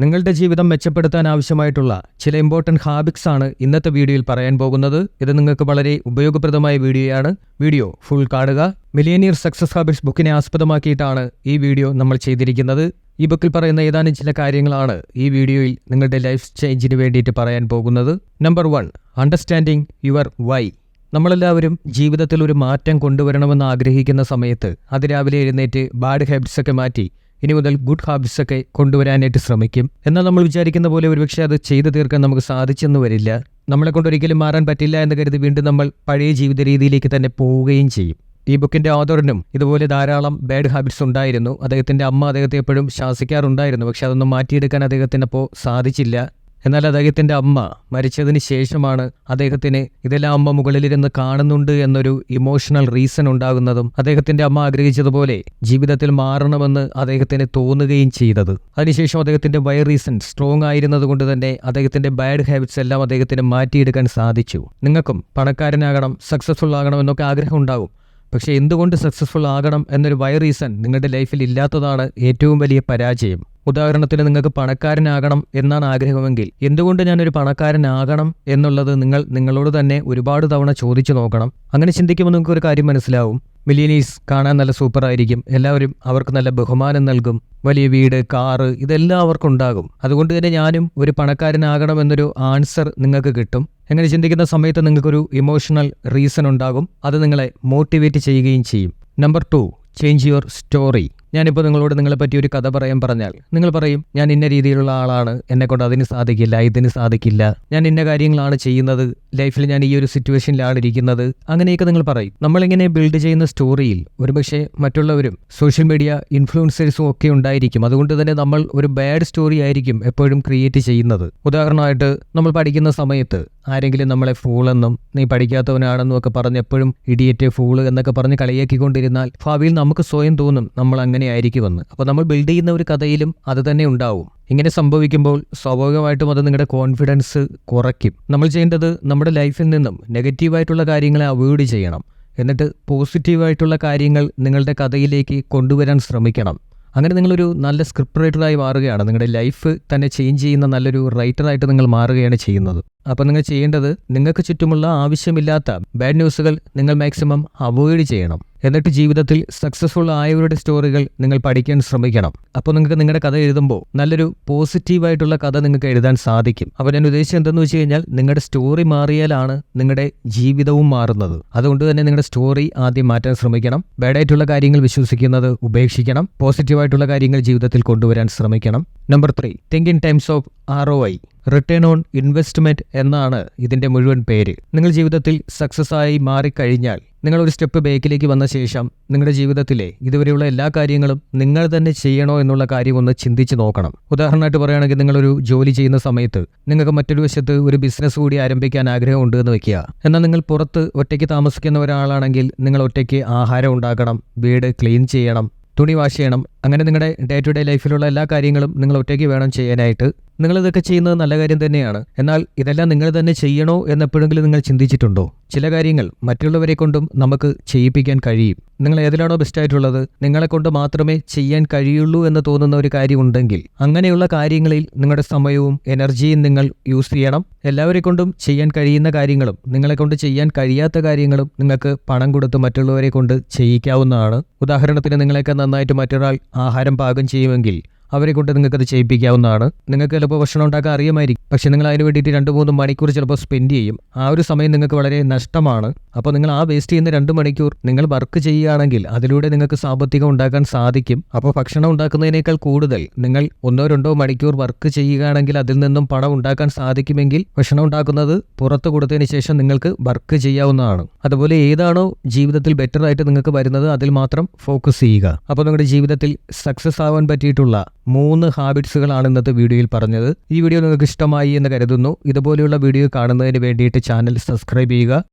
നിങ്ങളുടെ ജീവിതം മെച്ചപ്പെടുത്താൻ ആവശ്യമായിട്ടുള്ള ചില ഇമ്പോർട്ടന്റ് ഹാബിറ്റ്സ് ആണ് ഇന്നത്തെ വീഡിയോയിൽ പറയാൻ പോകുന്നത്. ഇത് നിങ്ങൾക്ക് വളരെ ഉപയോഗപ്രദമായ വീഡിയോയാണ്. വീഡിയോ ഫുൾ കാണുക. മിലിയനിയർ സക്സസ് ഹാബിറ്റ്സ് ബുക്കിനെ ആസ്പദമാക്കിയിട്ടാണ് ഈ വീഡിയോ നമ്മൾ ചെയ്തിരിക്കുന്നത്. ഈ ബുക്കിൽ പറയുന്ന ഏതാനും ചില കാര്യങ്ങളാണ് ഈ വീഡിയോയിൽ നിങ്ങളുടെ ലൈഫ് ചേഞ്ചിന് വേണ്ടിയിട്ട് പറയാൻ പോകുന്നത്. Number one understanding your why നമ്മളെല്ലാവരും ജീവിതത്തിൽ ഒരു മാറ്റം കൊണ്ടുവരണമെന്ന് ആഗ്രഹിക്കുന്ന സമയത്ത് അതിരാവിലെ എഴുന്നേറ്റ് ബാഡ് ഹാബിറ്റ്സൊക്കെ മാറ്റി ഇനി മുതൽ ഗുഡ് ഹാബിറ്റ്സ് ഒക്കെ കൊണ്ടുവരാനായിട്ട് ശ്രമിക്കും. എന്നാൽ നമ്മൾ വിചാരിക്കുന്ന പോലെ ഒരുപക്ഷെ അത് ചെയ്തു തീർക്കാൻ നമുക്ക് സാധിച്ചെന്ന് വരില്ല. നമ്മളെ കൊണ്ട് ഒരിക്കലും മാറാൻ പറ്റില്ല എന്ന് കരുതി വീണ്ടും നമ്മൾ പഴയ ജീവിത രീതിയിലേക്ക് തന്നെ പോവുകയും ചെയ്യും. ഈ ബുക്കിന്റെ ഓതറിനും ഇതുപോലെ ധാരാളം ബാഡ് ഹാബിറ്റ്സ് ഉണ്ടായിരുന്നു. അദ്ദേഹത്തിന്റെ അമ്മ അദ്ദേഹത്തെ എപ്പോഴും ശാസിക്കാറുണ്ടായിരുന്നു. പക്ഷെ അതൊന്നും മാറ്റിയെടുക്കാൻ അദ്ദേഹത്തിന് അപ്പോൾ സാധിച്ചില്ല. എന്നാൽ അദ്ദേഹത്തിന്റെ അമ്മ മരിച്ചതിന് ശേഷമാണ് അദ്ദേഹത്തിന് ഇതെല്ലാം അമ്മ മുകളിലിരുന്ന് കാണുന്നുണ്ട് എന്നൊരു ഇമോഷണൽ റീസൺ ഉണ്ടാകുന്നതും അദ്ദേഹത്തിന്റെ അമ്മ ആഗ്രഹിച്ചതുപോലെ ജീവിതത്തിൽ മാറണമെന്ന് അദ്ദേഹത്തിന് തോന്നുകയും ചെയ്തത്. അതിനുശേഷം അദ്ദേഹത്തിന്റെ വൈ റീസൺ സ്ട്രോങ് ആയിരുന്നത് കൊണ്ട് തന്നെ അദ്ദേഹത്തിന്റെ ബാഡ് ഹാബിറ്റ്സ് എല്ലാം അദ്ദേഹത്തിന് മാറ്റിയെടുക്കാൻ സാധിച്ചു. നിങ്ങൾക്കും പണക്കാരനാകണം സക്സസ്ഫുൾ ആകണം എന്നൊക്കെ ആഗ്രഹം ഉണ്ടാകും പക്ഷേ എന്തുകൊണ്ട് സക്സസ്ഫുൾ ആകണം എന്നൊരു വൈ റീസൺ നിങ്ങളുടെ ലൈഫിൽ ഇല്ലാത്തതാണ് ഏറ്റവും വലിയ പരാജയം. ഉദാഹരണത്തിന് നിങ്ങൾക്ക് പണക്കാരനാകണം എന്നാണ് ആഗ്രഹമെങ്കിൽ എന്തുകൊണ്ട് ഞാനൊരു പണക്കാരനാകണം എന്നുള്ളത് നിങ്ങൾ നിങ്ങളോട് തന്നെ ഒരുപാട് തവണ ചോദിച്ചു നോക്കണം. അങ്ങനെ ചിന്തിക്കുമ്പോൾ നിങ്ങൾക്ക് ഒരു കാര്യം മനസ്സിലാവും. മില്ലിയനീസ് കാണാൻ നല്ല സൂപ്പർ ആയിരിക്കും. എല്ലാവരും അവർക്ക് നല്ല ബഹുമാനം നൽകും. വലിയ വീട് കാറ് ഇതെല്ലാം അവർക്കുണ്ടാകും അതുകൊണ്ട് തന്നെ ഞാനും ഒരു പണക്കാരനാകണമെന്നൊരു ആൻസർ നിങ്ങൾക്ക് കിട്ടും. എങ്ങനെ ചിന്തിക്കുന്ന സമയത്ത് നിങ്ങൾക്കൊരു ഇമോഷണൽ റീസൺ ഉണ്ടാകും. അത് നിങ്ങളെ മോട്ടിവേറ്റ് ചെയ്യുകയും ചെയ്യും. Number two change your story ഞാനിപ്പോൾ നിങ്ങളോട് നിങ്ങളെ പറ്റി ഒരു കഥ പറയാൻ പറഞ്ഞാൽ നിങ്ങൾ പറയും ഞാൻ ഇന്ന രീതിയിലുള്ള ആളാണ് എന്നെക്കൊണ്ട് അതിന് സാധിക്കില്ല ഇതിന് സാധിക്കില്ല. ഞാൻ ഇന്ന കാര്യങ്ങളാണ് ചെയ്യുന്നത് ലൈഫിൽ ഞാൻ ഈ ഒരു സിറ്റുവേഷനിലാണ് ഇരിക്കുന്നത്. അങ്ങനെയൊക്കെ നിങ്ങൾ പറയും. നമ്മളിങ്ങനെ ബിൽഡ് ചെയ്യുന്ന സ്റ്റോറിയിൽ ഒരുപക്ഷെ മറ്റുള്ളവരും സോഷ്യൽ മീഡിയ ഇൻഫ്ലുവൻസേഴ്സും ഒക്കെ ഉണ്ടായിരിക്കും. അതുകൊണ്ട് തന്നെ നമ്മൾ ഒരു ബാഡ് സ്റ്റോറി ആയിരിക്കും എപ്പോഴും ക്രിയേറ്റ് ചെയ്യുന്നത്. ഉദാഹരണമായിട്ട് നമ്മൾ പഠിക്കുന്ന സമയത്ത് ആരെങ്കിലും നമ്മളെ ഫൂളെന്നും നീ പഠിക്കാത്തവനാണെന്നും ഒക്കെ പറഞ്ഞ് എപ്പോഴും ഇഡിയറ്റ് ഫൂൾ എന്നൊക്കെ പറഞ്ഞ് കളിയാക്കിക്കൊണ്ടിരുന്നാൽ ഭാവിയിൽ നമുക്ക് സ്വയം തോന്നും നമ്മൾ അങ്ങനെ ആയിരിക്കുമെന്ന് അപ്പോൾ നമ്മൾ ബിൽഡ് ചെയ്യുന്ന ഒരു കഥയിലും അത് തന്നെ ഉണ്ടാവും. ഇങ്ങനെ സംഭവിക്കുമ്പോൾ സ്വാഭാവികമായിട്ടും അത് നിങ്ങളുടെ കോൺഫിഡൻസ് കുറയ്ക്കും. നമ്മൾ ചെയ്യേണ്ടത് നമ്മുടെ ലൈഫിൽ നിന്നും നെഗറ്റീവായിട്ടുള്ള കാര്യങ്ങളെ അവോയ്ഡ് ചെയ്യണം. എന്നിട്ട് പോസിറ്റീവായിട്ടുള്ള കാര്യങ്ങൾ നിങ്ങളുടെ കഥയിലേക്ക് കൊണ്ടുവരാൻ ശ്രമിക്കണം. അങ്ങനെ നിങ്ങളൊരു നല്ല സ്ക്രിപ്റ്റ് റൈറ്ററായി മാറുകയാണ്. നിങ്ങളുടെ ലൈഫ് തന്നെ ചേഞ്ച് ചെയ്യുന്ന നല്ലൊരു റൈറ്ററായിട്ട് നിങ്ങൾ മാറുകയാണ് ചെയ്യുന്നത്. അപ്പോൾ നിങ്ങൾ ചെയ്യേണ്ടത് നിങ്ങൾക്ക് ചുറ്റുമുള്ള ആവശ്യമില്ലാത്ത ബാഡ് ന്യൂസുകൾ നിങ്ങൾ മാക്സിമം അവോയ്ഡ് ചെയ്യണം. എന്നിട്ട് ജീവിതത്തിൽ സക്സസ്ഫുൾ ആയവരുടെ സ്റ്റോറികൾ നിങ്ങൾ പഠിക്കാൻ ശ്രമിക്കണം. അപ്പോൾ നിങ്ങൾക്ക് നിങ്ങളുടെ കഥ എഴുതുമ്പോൾ നല്ലൊരു പോസിറ്റീവായിട്ടുള്ള കഥ നിങ്ങൾക്ക് എഴുതാൻ സാധിക്കും. അപ്പോൾ ഞാൻ ഉദ്ദേശിച്ചത് എന്തെന്ന് വെച്ച് കഴിഞ്ഞാൽ നിങ്ങളുടെ സ്റ്റോറി മാറിയാലാണ് നിങ്ങളുടെ ജീവിതവും മാറുന്നത്. അതുകൊണ്ട് തന്നെ നിങ്ങളുടെ സ്റ്റോറി ആദ്യം മാറ്റാൻ ശ്രമിക്കണം. ബാഡായിട്ടുള്ള കാര്യങ്ങൾ വിശ്വസിക്കുന്നത് ഉപേക്ഷിക്കണം. പോസിറ്റീവായിട്ടുള്ള കാര്യങ്ങൾ ജീവിതത്തിൽ കൊണ്ടുവരാൻ ശ്രമിക്കണം. Number three think in times of R O I return on investment എന്നാണ് ഇതിന്റെ മുഴുവൻ പേര്. നിങ്ങൾ ജീവിതത്തിൽ സക്സസ് ആയി മാറിക്കഴിഞ്ഞാൽ നിങ്ങൾ ഒരു സ്റ്റെപ്പ് ബേക്കിലേക്ക് വന്ന ശേഷം നിങ്ങളുടെ ജീവിതത്തിലെ ഇതുവരെയുള്ള എല്ലാ കാര്യങ്ങളും നിങ്ങൾ തന്നെ ചെയ്യണോ എന്നുള്ള കാര്യം ഒന്ന് ചിന്തിച്ച് നോക്കണം. ഉദാഹരണമായിട്ട് പറയുകയാണെങ്കിൽ നിങ്ങളൊരു ജോലി ചെയ്യുന്ന സമയത്ത് നിങ്ങൾക്ക് മറ്റൊരു വശത്ത് ഒരു ബിസിനസ് കൂടി ആരംഭിക്കാൻ ആഗ്രഹമുണ്ട് എന്ന് വെക്കുക. എന്നാൽ നിങ്ങൾ പുറത്ത് ഒറ്റയ്ക്ക് താമസിക്കുന്ന ഒരാളാണെങ്കിൽ നിങ്ങൾ ഒറ്റയ്ക്ക് ആഹാരം ഉണ്ടാക്കണം വീട് ക്ലീൻ ചെയ്യണം തുണി വാഷ് ചെയ്യണം അങ്ങനെ നിങ്ങളുടെ ഡേ ടു ഡേ ലൈഫിലുള്ള എല്ലാ കാര്യങ്ങളും നിങ്ങൾ ഒറ്റയ്ക്ക് വേണം ചെയ്യാനായിട്ട്. നിങ്ങൾ ഇതൊക്കെ ചെയ്യുന്നത് നല്ല കാര്യം തന്നെയാണ്. എന്നാൽ ഇതെല്ലാം നിങ്ങൾ തന്നെ ചെയ്യണോ എന്നെപ്പോഴെങ്കിലും നിങ്ങൾ ചിന്തിച്ചിട്ടുണ്ടോ? ചില കാര്യങ്ങൾ മറ്റുള്ളവരെ കൊണ്ടും നമുക്ക് ചെയ്യിപ്പിക്കാൻ കഴിയും. നിങ്ങൾ ഏതിലാണോ ബെസ്റ്റ് ആയിട്ടുള്ളത്? നിങ്ങളെ കൊണ്ട് മാത്രമേ ചെയ്യാൻ കഴിയുള്ളൂ എന്ന് തോന്നുന്ന ഒരു കാര്യമുണ്ടെങ്കിൽ അങ്ങനെയുള്ള കാര്യങ്ങളിൽ നിങ്ങളുടെ സമയവും എനർജിയും നിങ്ങൾ യൂസ് ചെയ്യണം. എല്ലാവരെ കൊണ്ടും ചെയ്യാൻ കഴിയുന്ന കാര്യങ്ങളും നിങ്ങളെ കൊണ്ട് ചെയ്യാൻ കഴിയാത്ത കാര്യങ്ങളും നിങ്ങൾക്ക് പണം കൊടുത്ത് മറ്റുള്ളവരെ കൊണ്ട് ചെയ്യിക്കാവുന്നതാണ്. ഉദാഹരണത്തിന് നിങ്ങളെയൊക്കെ നന്നായിട്ട് മറ്റൊരാൾ ആഹാരം പാകം ചെയ്യുമെങ്കിൽ അവരെ കൊണ്ട് നിങ്ങൾക്കത് ചെയ്യിപ്പിക്കാവുന്നതാണ്. നിങ്ങൾക്ക് ചിലപ്പോൾ ഭക്ഷണം ഉണ്ടാക്കാൻ അറിയുമായിരിക്കും. പക്ഷേ നിങ്ങൾ അതിന് വേണ്ടിയിട്ട് രണ്ട് മൂന്ന് മണിക്കൂർ ചിലപ്പോൾ സ്പെൻഡ് ചെയ്യും. ആ ഒരു സമയം നിങ്ങൾക്ക് വളരെ നഷ്ടമാണ്. അപ്പോൾ നിങ്ങൾ ആ വേസ്റ്റ് ചെയ്യുന്ന രണ്ട് മണിക്കൂർ നിങ്ങൾ വർക്ക് ചെയ്യുകയാണെങ്കിൽ അതിലൂടെ നിങ്ങൾക്ക് സാമ്പത്തികം ഉണ്ടാക്കാൻ സാധിക്കും. അപ്പോൾ ഭക്ഷണം ഉണ്ടാക്കുന്നതിനേക്കാൾ കൂടുതൽ നിങ്ങൾ ഒന്നോ രണ്ടോ മണിക്കൂർ വർക്ക് ചെയ്യുകയാണെങ്കിൽ അതിൽ നിന്നും പണം ഉണ്ടാക്കാൻ സാധിക്കുമെങ്കിൽ ഭക്ഷണം ഉണ്ടാക്കുന്നത് പുറത്ത് കൊടുത്തതിന് ശേഷം നിങ്ങൾക്ക് വർക്ക് ചെയ്യാവുന്നതാണ്. അതുപോലെ ഏതാണോ ജീവിതത്തിൽ ബെറ്റർ ആയിട്ട് നിങ്ങൾക്ക് വരുന്നത് അതിൽ മാത്രം ഫോക്കസ് ചെയ്യുക. അപ്പോൾ നിങ്ങളുടെ ജീവിതത്തിൽ സക്സസ് ആവാൻ പറ്റിയിട്ടുള്ള മൂന്ന് ഹാബിറ്റ്സുകളാണ് ഇന്നത്തെ വീഡിയോയിൽ പറഞ്ഞത്. ഈ വീഡിയോ നിങ്ങൾക്ക് ഇഷ്ടമായി എന്ന് കരുതുന്നു. ഇതുപോലെയുള്ള വീഡിയോ കാണുന്നതിന് വേണ്ടിയിട്ട് ചാനൽ സബ്സ്ക്രൈബ് ചെയ്യുക.